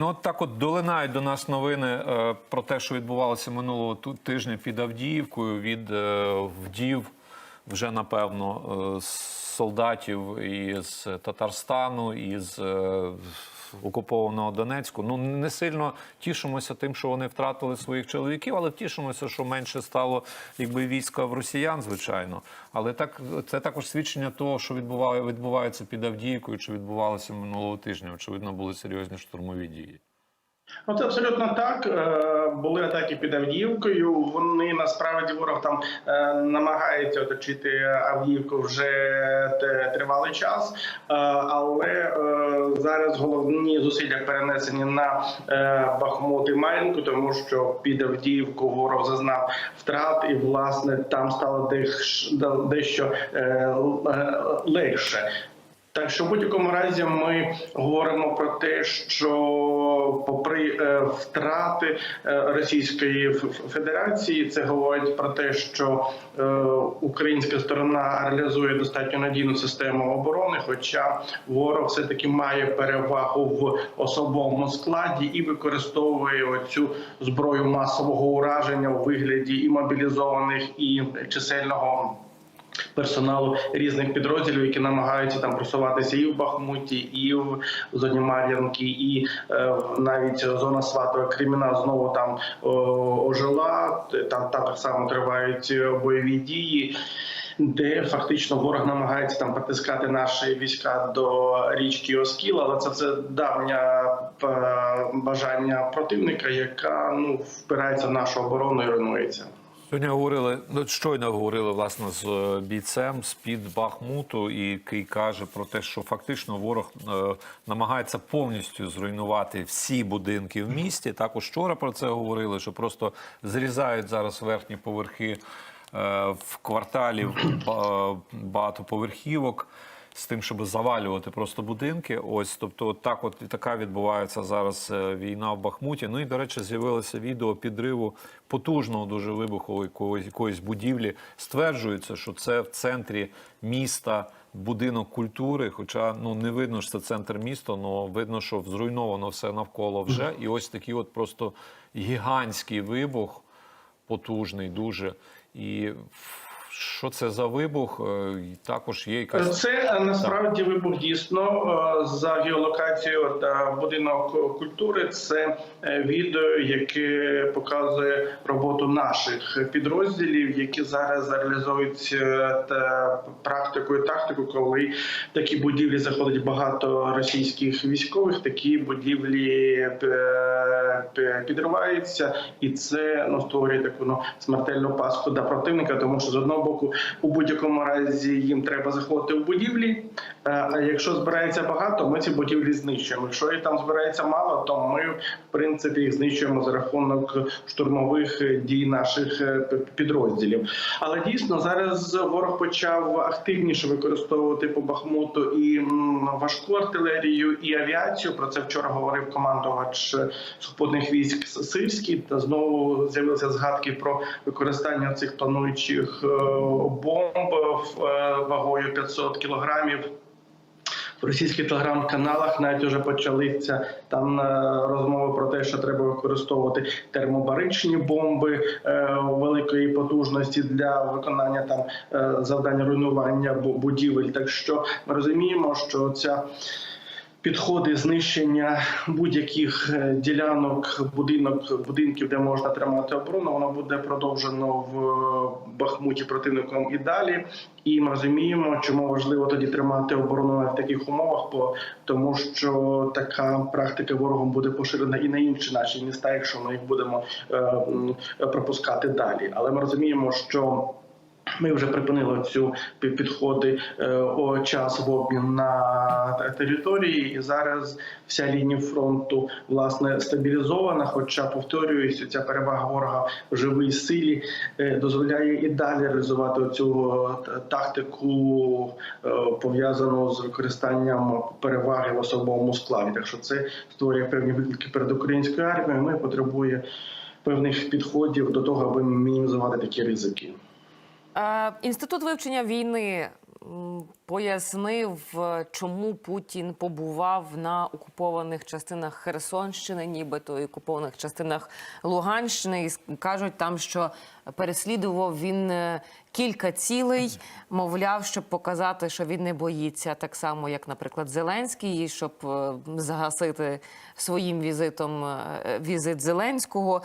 Ну, от так от долинають до нас новини е, про те, що відбувалося минулого тижня під Авдіївкою від е, вдів вже напевно е, солдатів із Татарстану, із е, окупованого Донецьку. Ну не сильно тішимося тим, що вони втратили своїх чоловіків, але тішимося, що менше стало якби війська в росіян, звичайно. Але так це також свідчення того, що відбуває, відбувається під Авдіївкою, чи відбувалося минулого тижня. Очевидно, були серйозні штурмові дії. Ну, це абсолютно так. Е, Були атаки під Авдіївкою. Вони насправді ворог там е, намагається оточити Авдіївку вже тривалий час, Е, але зараз головні зусилля перенесені на Бахмут і Мар'їнку, тому що під Авдіївку ворог зазнав втрат, і власне там стало дещо- легше. Так що в будь-якому разі ми говоримо про те, що попри е, втрати е, Російської Федерації, це говорить про те, що е, українська сторона реалізує достатньо надійну систему оборони, хоча ворог все таки має перевагу в особовому складі і використовує оцю зброю масового ураження у вигляді і мобілізованих, і чисельного персоналу різних підрозділів, які намагаються там просуватися і в Бахмуті, і в зоні Мар'янки, і е, навіть зона Сватова Криміна знову там о, ожила. Там, так само тривають е, бойові дії. Де фактично ворог намагається там притискати наші війська до річки Оскіл, але це все давнє е, бажання противника, яка ну впирається в нашу оборону і руйнується. Сьогодні говорили, ну щойно говорили власне з е, бійцем з під Бахмуту, який каже про те, що фактично ворог е, намагається повністю зруйнувати всі будинки в місті. Також вчора про це говорили, що просто зрізають зараз верхні поверхи е, в кварталі ба- багатоповерхівок. З тим, щоб завалювати просто будинки, ось тобто, так, от така відбувається зараз е, війна в Бахмуті. Ну і до речі, з'явилося відео підриву потужного дуже вибуху якоїсь, якоїсь будівлі. Стверджується, що це в центрі міста будинок культури. Хоча ну не видно, що це центр міста, але видно, що зруйновано все навколо вже. І ось такий, от просто гігантський вибух, потужний, дуже і. Що це за вибух? Е, Також є якась Це е, насправді вибух дійсно е, за геолокацією та будинок культури. Це відео, яке показує роботу наших підрозділів, які зараз реалізують та практику і тактику, коли такі будівлі заходить багато російських військових. Такі будівлі підриваються, і це ну створює таку ну смертельну паску для противника, тому що з одного боку, у будь-якому разі їм треба заходити в будівлі. е, А якщо збирається багато, ми ці будівлі знищуємо. Якщо їх там збирається мало, то ми в принципі їх знищуємо за рахунок штурмових е, дій наших е, підрозділів. Але дійсно зараз ворог почав активніше використовувати по Бахмуту і важку артилерію, і авіацію. Про це вчора говорив командувач сухопутних військ Сирський. Та знову з'явилися згадки про використання цих плануючих бомб е, вагою 500 кілограмів. В російських телеграм-каналах навіть вже почалися там е, розмови про те, що треба використовувати термобаричні бомби е, великої потужності для виконання там завдань руйнування бу- будівель. Так що ми розуміємо, що ця підходи знищення будь-яких е, ділянок, будинок, будинків, де можна тримати оборону, воно буде продовжено в е, Бахмуті противником і далі. І ми розуміємо, чому важливо тоді тримати оборону в таких умовах, бо тому що така практика ворогом буде поширена і на інші наші міста, якщо ми їх будемо е, пропускати далі. Але ми розуміємо, що ми вже припинили цю пі- підходи е, о час в обмін на території, і зараз вся лінія фронту власне стабілізована. Хоча повторююсь, ця перевага ворога в живій силі е, дозволяє і далі реалізувати цю тактику е, пов'язану з використанням переваги в особовому складі. Так що це створює певні виклики перед українською армією. І потребує певних підходів до того, аби мінімізувати такі ризики. Е, Інститут вивчення війни пояснив, чому Путін побував на окупованих частинах Херсонщини, нібито і окупованих частинах Луганщини, і кажуть там, що переслідував він е, кілька цілей, мовляв, щоб показати, що він не боїться, так само як, наприклад, Зеленський, і щоб е, загасити своїм візитом е, візит Зеленського.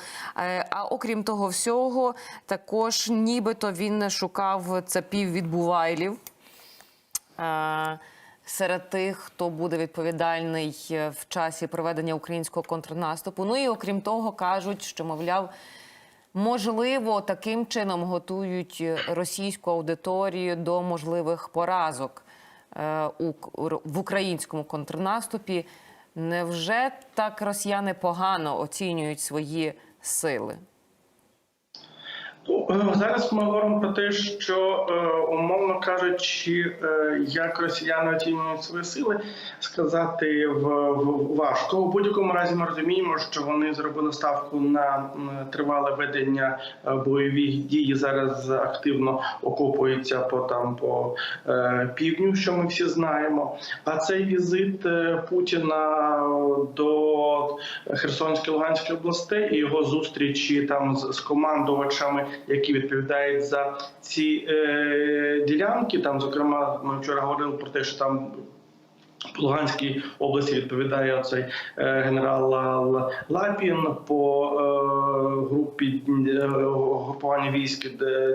А окрім того всього, також нібито він шукав цапів від Бувайлів. Е, Серед тих, хто буде відповідальний е, в часі проведення українського контрнаступу. Ну і окрім того, кажуть, що мовляв, можливо, таким чином готують російську аудиторію до можливих поразок е, в українському контрнаступі. Невже так росіяни погано оцінюють свої сили? Е, Зараз ми говоримо про те, що е, умовно кажучи, е, як росіяни оцінюють свої сили, сказати в, важко. У будь-якому разі ми розуміємо, що вони зробили ставку на тривале ведення бойових дій. Зараз активно окопуються по там по півдню, що ми всі знаємо. А цей візит Путіна до Херсонської Луганської областей і його зустрічі там з командувачами, які відповідають за ці е, ділянки. Там, зокрема, ми вчора говорили про те, що там. В Луганській області відповідає цей генерал Лапін по е, групі е, групування військ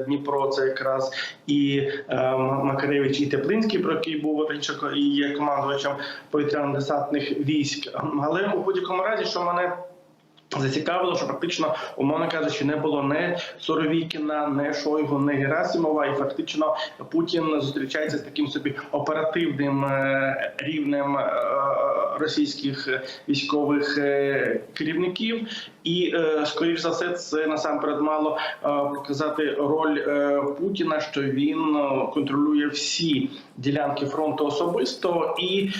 Дніпро. Це якраз і е, Макаревич, і Теплинський, про який був і є командувачем повітряно-десантних військ. Але у будь-якому разі, що мене Зацікавило, що фактично, умовно кажучи, не було не Соровікіна, не Шойгу, не Герасимова, і фактично Путін зустрічається з таким собі оперативним е, рівнем е, російських військових е, керівників. І е, скоріш за все, це насамперед мало е, показати роль е, Путіна, що він е, контролює всі ділянки фронту особисто. І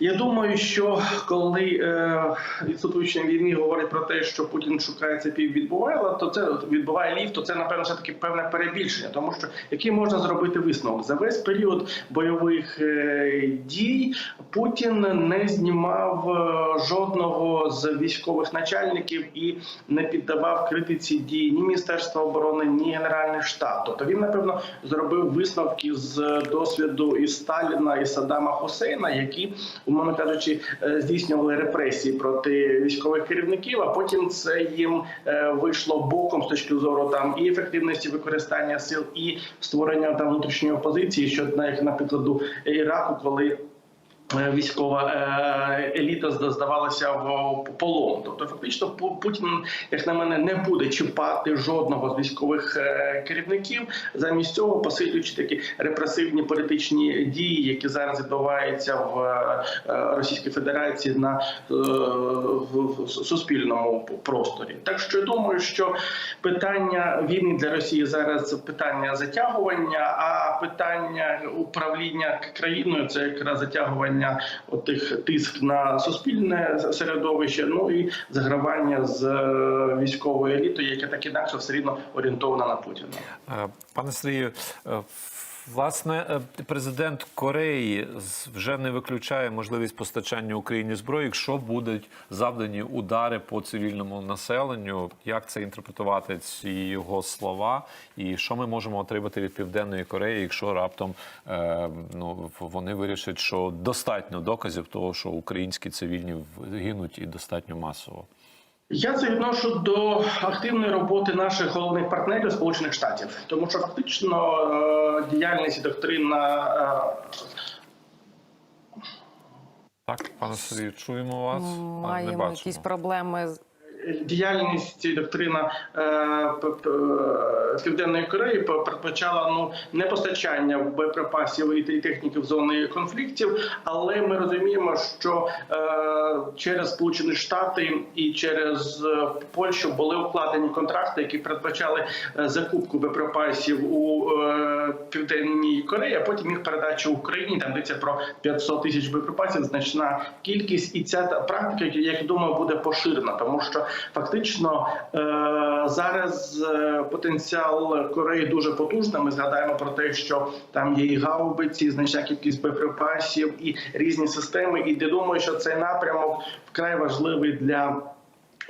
я думаю, що коли е, відступуючи війни говорить про те, що Путін шукає це піввідбувайла, то це відбуває лів, то це напевно все таки певне перебільшення, тому що який можна зробити висновок за весь період бойових е, дій Путін не знімав е, жодного з військових начальників і не піддавав критиці дій ні Міністерства оборони, ні Генеральний штаб. Тобто він напевно зробив висновки з досвіду і Сталіна і Саддама Хусейна, які, умовно кажучи, е, здійснювали репресії проти військових керівників. А потім це їм е, вийшло боком з точки зору там і ефективності використання сил, і створення там внутрішньої опозиції, що на як Іраку, коли Військова е, еліта здавалася в полон. Тобто, фактично, Пу- Путін, як на мене, не буде чіпати жодного з військових е, керівників, замість цього посилюючи такі репресивні політичні дії, які зараз відбуваються в е, Російській Федерації на е, в суспільному просторі. Так що я думаю, що питання війни для Росії зараз питання затягування, а питання управління країною це якраз затягування отих тиск на суспільне середовище, ну і загравання з е, військовою елітою, яка так інакше все рівно орієнтована на Путіна. Е, Пане Сергію, е, власне, е, президент Кореї вже не виключає можливість постачання Україні зброї, якщо будуть завдані удари по цивільному населенню. Як це інтерпретувати ці його слова? І що ми можемо отримати від Південної Кореї, якщо раптом е, ну, вони вирішать, що достатньо доказів того, що українські цивільні гинуть і достатньо масово? Я це відношу до активної роботи наших головних партнерів Сполучених Штатів, тому що фактично е, діяльність і доктрина е, Так, пане Сергію, чуємо вас. а, не Маємо бачимо. якісь проблеми з діяльність доктрина е, Південної Кореї передбачала ну не постачання боєприпасів і те- техніки в зони конфліктів, але ми розуміємо, що е, через Сполучені Штати і через е, Польщу були укладені контракти, які передбачали закупку боєприпасів у Південній Кореї, а потім їх передачу Україні. Там йдеться про 500 тисяч боєприпасів, значна кількість, і ця практика, я думаю, буде поширена, тому що фактично е, зараз е, потенціал Кореї дуже потужний. Ми згадаємо про те, що там є і гаубиці, значна кількість боєприпасів і різні системи. І я думаю, що цей напрямок вкрай важливий для.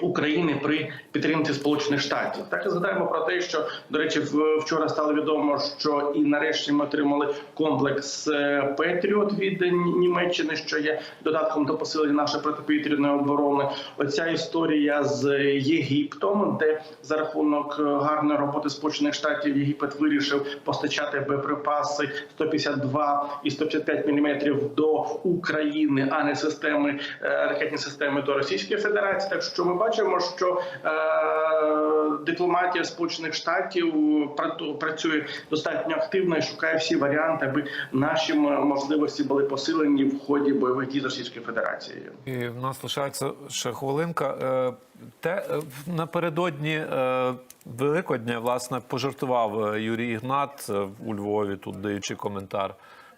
України при підтримці Сполучених Штатів так і згадаємо про те, що до речі, вчора стало відомо, що і нарешті ми отримали комплекс е, Петріот від Німеччини, що є додатком до посилення нашої протиповітряної оборони. Оця історія з Єгиптом, де за рахунок е, гарної роботи Сполучених Штатів Єгипет вирішив постачати боєприпаси 152 і 155 мм до України, а не системи е, ракетні системи до Російської Федерації. Так що ми бачимо, що е, дипломатія Сполучених Штатів працює достатньо активно і шукає всі варіанти, аби наші можливості були посилені в ході бойових дій з Російською Федерацією. І в нас лишається ще хвилинка. Е, Те е, напередодні Великодня власне пожартував Юрій Ігнат у Львові, тут даючи коментар.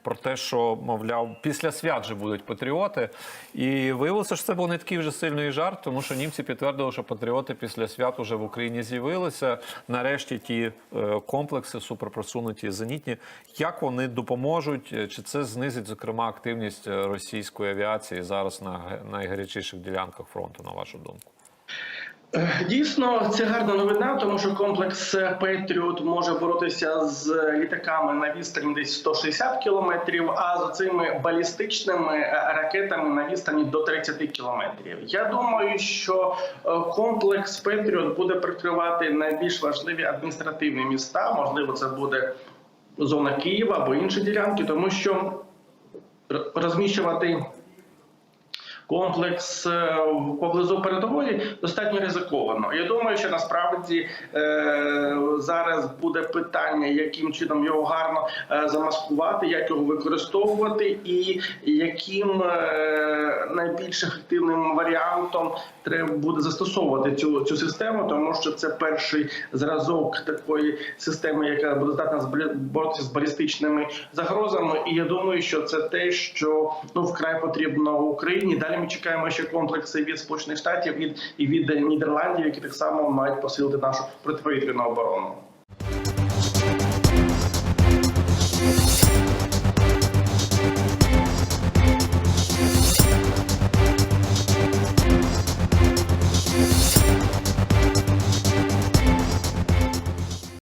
Про те, що мовляв, після свят же будуть патріоти, і виявилося, що це був не такий вже сильний жарт, тому що німці підтвердили, що патріоти після свят уже в Україні з'явилися. Нарешті ті е, комплекси суперпросунуті, зенітні. Як вони допоможуть? Е, Чи це знизить зокрема активність е, російської авіації зараз на найгарячіших ділянках фронту, на вашу думку? Дійсно, це гарна новина, тому що комплекс Петріот може боротися з літаками на відстані десь 160 кілометрів, а з цими балістичними е, ракетами на відстані до 30 кілометрів. Я думаю, що е, комплекс Петріот буде прикривати найбільш важливі адміністративні міста. Можливо, це буде зона Києва або інші ділянки, тому що розміщувати комплекс е, поблизу передової достатньо ризиковано. Я думаю, що насправді е, зараз буде питання, яким чином його гарно е, замаскувати, як його використовувати, і яким найбільш ефективним варіантом треба буде застосовувати цю цю систему, тому що це перший зразок такої системи, яка буде здатна боротися з балістичними загрозами. І я думаю, що це те, що ну вкрай потрібно Україні. Далі ми чекаємо ще комплекси від Сполучених Штатів від і від Нідерландів, які так само мають посилити нашу протиповітряну оборону.